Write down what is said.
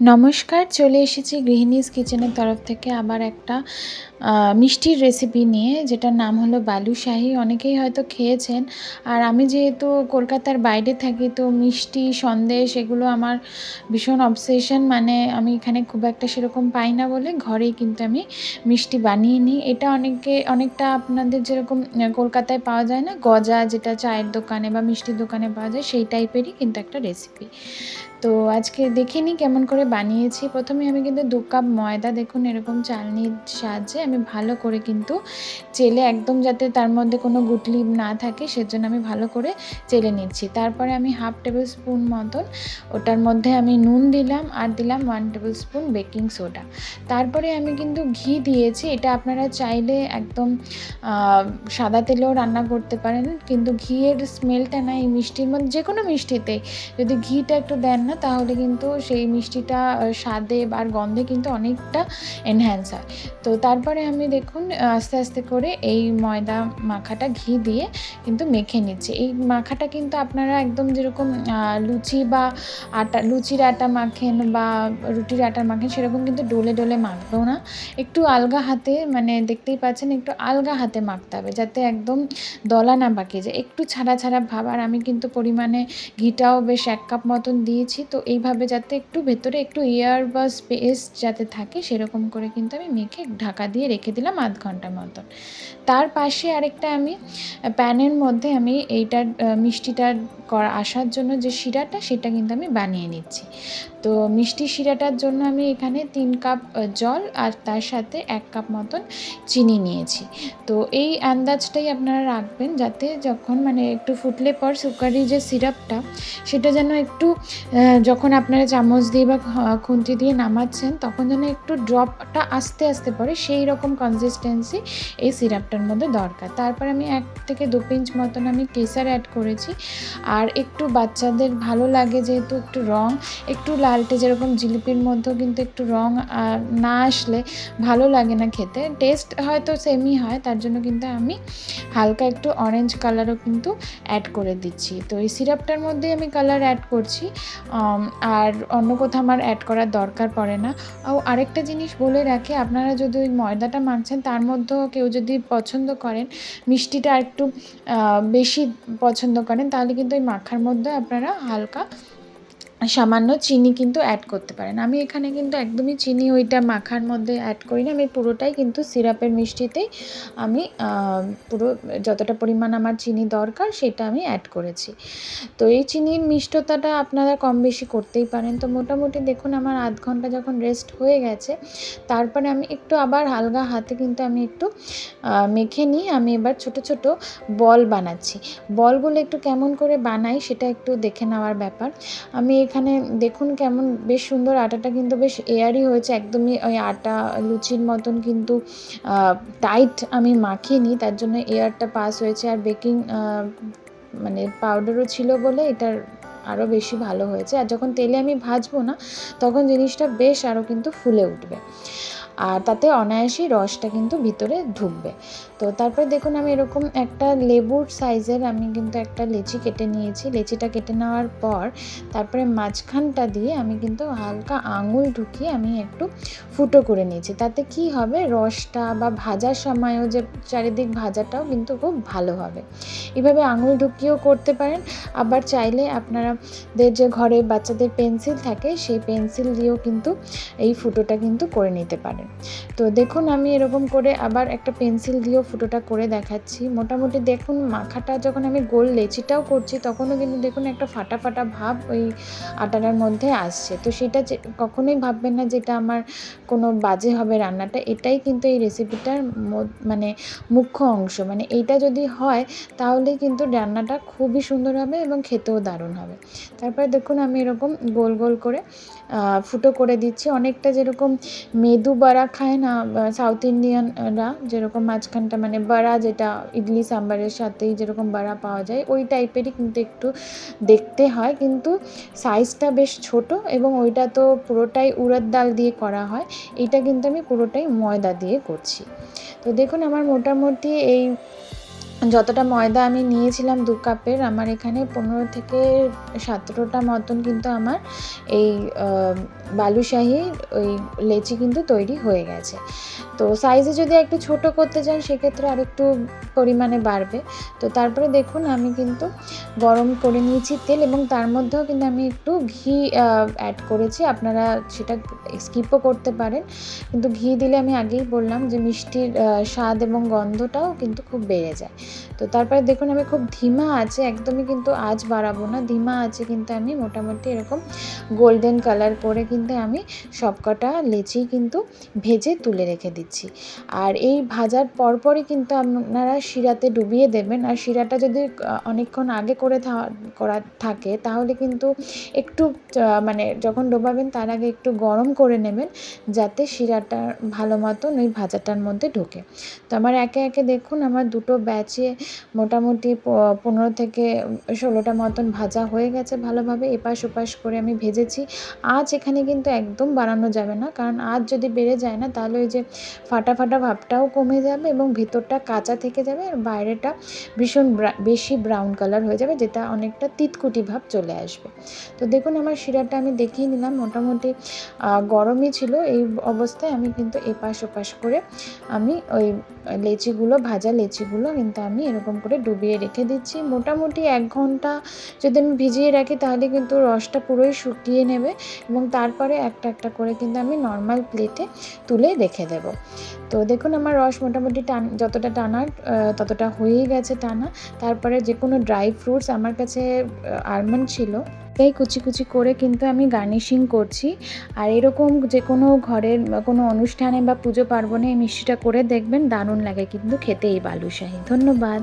নমস্কার, চলে এসেছি গৃহিণীজ কিচেনের তরফ থেকে আবার একটা মিষ্টির রেসিপি নিয়ে, যেটার নাম হলো বালুশাহি অনেকেই হয়তো খেয়েছেন। আর আমি যেহেতু কলকাতার বাইরে থাকি, তো মিষ্টি, সন্দেশ এগুলো আমার ভীষণ অবসেশন মানে আমি এখানে খুব একটা সেরকম পাই না বলে ঘরেই কিন্তু আমি মিষ্টি বানিয়ে নিই। এটা অনেকে, অনেকটা আপনাদের যেরকম কলকাতায় পাওয়া যায় না, গজা যেটা চায়ের দোকানে বা মিষ্টির দোকানে পাওয়া যায়, সেই টাইপেরই কিন্তু একটা রেসিপি তো আজকে দেখে নিই কেমন করে বানিয়েছি। প্রথমে আমি কিন্তু দু কাপ ময়দা, দেখুন এরকম চালনির সাহায্যে আমি ভালো করে কিন্তু চেলে একদম যাতে তার মধ্যে কোনো গুটলি না থাকে সেজন্য আমি ভালো করে চেলে নিচ্ছি। তারপরে আমি হাফ টেবিল স্পুন মতন ওটার মধ্যে আমি নুন দিলাম আর দিলাম one table spoon baking soda. তারপরে আমি কিন্তু ঘি দিয়েছি, এটা আপনারা চাইলে একদম সাদা তেলেও রান্না করতে পারেন, কিন্তু ঘিয়ের স্মেলটা না এই মিষ্টির মধ্যে যে কোনো মিষ্টিতেই যদি ঘিটা একটু দেন না? তাহলে কিন্তু সেই মিষ্টিটা স্বাদে আর গন্ধে কিন্তু অনেকটা এনহ্যান্স হয়। তো তারপরে আমি দেখুন আস্তে আস্তে করে এই ময়দা মাখাটা ঘি দিয়ে কিন্তু মেখে নিচ্ছি। এই মাখাটা কিন্তু আপনারা একদম যেরকম লুচি বা আটা, লুচির আটা মাখেন বা রুটির আটা মাখেন, সেরকম কিন্তু ডোলে ডোলে মাখবেও না। একটু আলগা হাতে মানে দেখতেই পাচ্ছেন, একটু আলগা হাতে মাখতে হবে, যাতে একদম দলা না পাকিয়ে যায়। একটু ছাড়া ছাড়া ভাব, আর আমি কিন্তু পরিমাণে ঘিটাও বেশ এক কাপ মতন দিয়েছি। তো এইভাবে যাতে একটু ভেতরে একটু এয়ার বা স্পেস যাতে থাকে সেরকম করে কিন্তু আমি মেখে ঢাকা দিয়ে রেখে দিলাম আধ ঘণ্টা মতন। তার পাশে আরেকটা আমি প্যানের মধ্যে আমি এইটার মিষ্টিটার করা আসার জন্য যে শিরাটা সেটা কিন্তু আমি বানিয়ে নিচ্ছি। তো মিষ্টি শিরাটার জন্য আমি এখানে তিন কাপ জল আর তার সাথে এক কাপ মতন চিনি নিয়েছি। তো এই আন্দাজটাই আপনারা রাখবেন যাতে যখন মানে একটু ফুটলে পর সুকারি যে সিরাপটা সেটা যেন একটু যখন আপনারা চামচ দিয়ে বা খুন্তি দিয়ে নামাচ্ছেন, তখন যেন একটু ড্রপটা আস্তে আস্তে পড়ে, সেই রকম কনসিস্টেন্সি এই সিরাপটার মধ্যে দরকার। তারপর আমি এক থেকে দু পিঞ্চ মতন আমি কেসার অ্যাড করেছি। আর একটু বাচ্চাদের ভালো লাগে যেহেতু একটু রং, একটু লালটে যেরকম জিলিপির মধ্যেও কিন্তু একটু রং না আসলে ভালো লাগে না খেতে। টেস্ট হয়তো সেমই হয়, তার জন্য কিন্তু আমি হালকা একটু অরেঞ্জ কালারও কিন্তু অ্যাড করে দিচ্ছি। তো এই সিরাপটার মধ্যে আমি কালার অ্যাড করছি। আর অন্য কোথাও আমার অ্যাড করার দরকার পড়ে না। ও আরেকটা জিনিস বলে রাখি, আপনারা যদি ওই ময়দাটা মাখছেন, তার মধ্যেও কেউ যদি পছন্দ করেন, মিষ্টিটা একটু বেশি পছন্দ করেন, তাহলে কিন্তু ওই মাখার মধ্যে আপনারা হালকা সামান্য চিনি কিন্তু অ্যাড করতে পারেন। আমি এখানে কিন্তু একদমই চিনি ওইটা মাখার মধ্যে অ্যাড করি না। আমি পুরোটাই কিন্তু সিরাপের মিষ্টিতেই আমি পুরো যতটা পরিমাণ আমার চিনি দরকার সেটা আমি অ্যাড করেছি। তো এই চিনির মিষ্টতাটা আপনারা কম বেশি করতেই পারেন। তো মোটামুটি দেখুন আমার আধ ঘণ্টা যখন রেস্ট হয়ে গেছে, তারপরে আমি একটু আবার হালকা হাতে কিন্তু আমি একটু মেখে নিয়ে আমি এবার ছোট ছোট বল বানাচ্ছি। বলগুলো একটু কেমন করে বানাই সেটা একটু দেখে নেওয়ার ব্যাপার। আমি এখানে দেখুন কেমন বেশ সুন্দর আটাটা কিন্তু বেশ এয়ারই হয়েছে, একদমই ওই আটা লুচির মতন কিন্তু টাইট আমি মাখিনি, তার জন্য এয়ারটা পাস হয়েছে। আর বেকিং মানে পাউডারও ছিল বলে এটার আরও বেশি ভালো হয়েছে। আর যখন তেলে আমি ভাজবো না, তখন জিনিসটা বেশ আরও কিন্তু ফুলে উঠবে। আর তাতে অনায়াসেই রসটা কিন্তু ভিতরে ঢুকবে। তো তারপরে দেখুন আমি এরকম একটা লেবুর সাইজের আমি কিন্তু একটা লেচি কেটে নিয়েছি। লেচিটা কেটে নেওয়ার পর তারপরে মাঝখানটা দিয়ে আমি কিন্তু হালকা আঙুল ঢুকিয়ে আমি একটু ফুটো করে নিয়েছি। তাতে কি হবে? রসটা বা ভাজার সময়ও যে চারিদিক ভাজাটাও কিন্তু খুব ভালো হবে। এভাবে আঙুল ঢুকিয়েও করতে পারেন। আবার চাইলে আপনারাদের যে ঘরে বাচ্চাদের পেন্সিল থাকে, সেই পেন্সিল দিয়েও কিন্তু এই ফুটোটা কিন্তু করে নিতে পারেন। তো দেখুন, আমি এরকম করে আবার একটা পেন্সিল দিয়েও ফুটোটা করে দেখাচ্ছি। মোটামুটি দেখুন, মাখাটা যখন আমি গোল লেচিটাও করছি, তখনও কিন্তু দেখুন একটা ফাটা ফাটা ভাব ওই আটাটার মধ্যে আসছে। তো সেটা কখনোই ভাববেন না যেটা আমার কোনো বাজে হবে রান্নাটা। এটাই কিন্তু এই রেসিপিটার মানে মুখ্য অংশ। মানে এইটা যদি হয়, তাহলেই কিন্তু রান্নাটা খুবই সুন্দর হবে এবং খেতেও দারুণ হবে। তারপরে দেখুন, আমি এরকম গোল গোল করে ফুটো করে দিচ্ছি। অনেকটা যেরকম মেদু বড়া খায় না সাউথ ইন্ডিয়ানরা যেরকম মাঝখানটা মানে বড়া যেটা ইডলি সাম্বারের সাথেই যেরকম বড়া পাওয়া যায়, ওই টাইপেরই কিন্তু একটু দেখতে হয়। কিন্তু সাইজটা বেশ ছোট এবং ওইটা তো পুরোটাই উড়ার ডাল দিয়ে করা হয়, এটা কিন্তু আমি পুরোটাই ময়দা দিয়ে করছি। তো দেখুন, আমার মোটামুটি এই যতটা ময়দা আমি নিয়েছিলাম দু কাপের, আমার এখানে পনেরো থেকে সতেরোটা মতন কিন্তু আমার এই বালুশাহি ওই লেচি কিন্তু তৈরি হয়ে গেছে। তো সাইজে যদি একটু ছোট করতে চান, সেক্ষেত্রে আরেকটু পরিমাণে বাড়বে। তো তারপরে দেখুন, আমি কিন্তু গরম করে নিয়েছি তেল এবং তার মধ্যেও কিন্তু আমি একটু ঘি অ্যাড করেছি। আপনারা সেটা স্কিপও করতে পারেন। কিন্তু ঘি দিলে আমি আগেই বললাম যে মিষ্টির স্বাদ এবং গন্ধটাও কিন্তু খুব বেড়ে যায়। তো তারপরে দেখুন আমি খুব ধিমা আছে, একদমই কিন্তু আজ বাড়াবো না। ধিমা আছে কিন্তু আমি মোটামুটি এরকম গোল্ডেন কালার করে কিন্তু আমি সবকটা লেচি কিন্তু ভেজে তুলে রেখে দিচ্ছি। আর এই ভাজার পরপরই কিন্তু আপনারা শিরাতে ডুবিয়ে দেবেন। আর শিরাটা যদি অনেকক্ষণ আগে করে করা থাকে, তাহলে কিন্তু একটু মানে যখন ডোবাবেন তার আগে একটু গরম করে নেবেন, যাতে শিরাটা ভালো মতন ওই ভাজাটার মধ্যে ঢোকে। তো আমার একে একে দেখুন, আমার দুটো ব্যাচে মোটামুটি প- পনেরো থেকে ষোলোটা মতন ভাজা হয়ে গেছে ভালোভাবে, এপাশ ওপাশ করে আমি ভেজেছি। আজ এখানে কিন্তু একদম বাড়ানো যাবে না, কারণ আজ যদি বেড়ে যায় না, তাহলে ওই যে ফাটা ফাটা ভাবটাও কমে যাবে এবং ভেতরটা কাঁচা থেকে যাবে আর বাইরেটা ভীষণ বেশি ব্রাউন কালার হয়ে যাবে, যেটা অনেকটা তিতকুটি ভাব চলে আসবে। তো দেখুন আমার শিরাটা আমি দেখিয়ে নিলাম মোটামুটি গরমই ছিল এই অবস্থায়, আমি কিন্তু এপাশ ওপাশ করে আমি ওই লেচিগুলো, ভাজা লেচিগুলো কিন্তু আমি এরকম করে ডুবিয়ে রেখে দিচ্ছি। মোটামুটি এক ঘণ্টা যদি আমি ভিজিয়ে রাখি তাহলে কিন্তু রসটা পুরোই শুকিয়ে নেবে এবং তারপরে একটা একটা করে কিন্তু আমি নর্মাল প্লেটে তুলে রেখে দেব। তো দেখুন আমার রস মোটামুটি টান, যতটা টানার ততটা হয়েই গেছে টানা। তারপরে যে কোনো ড্রাই ফ্রুটস আমার কাছে আলমন্ড ছিল। এই কুচি কুচি করে কিন্তু আমি গার্নিশিং করছি। আর এরকম যে কোনো ঘরের কোনো অনুষ্ঠানে বা পুজো পার্বণে এই মিষ্টিটা করে দেখবেন, দারুণ লাগে কিন্তু খেতেই বালুশাহি ধন্যবাদ।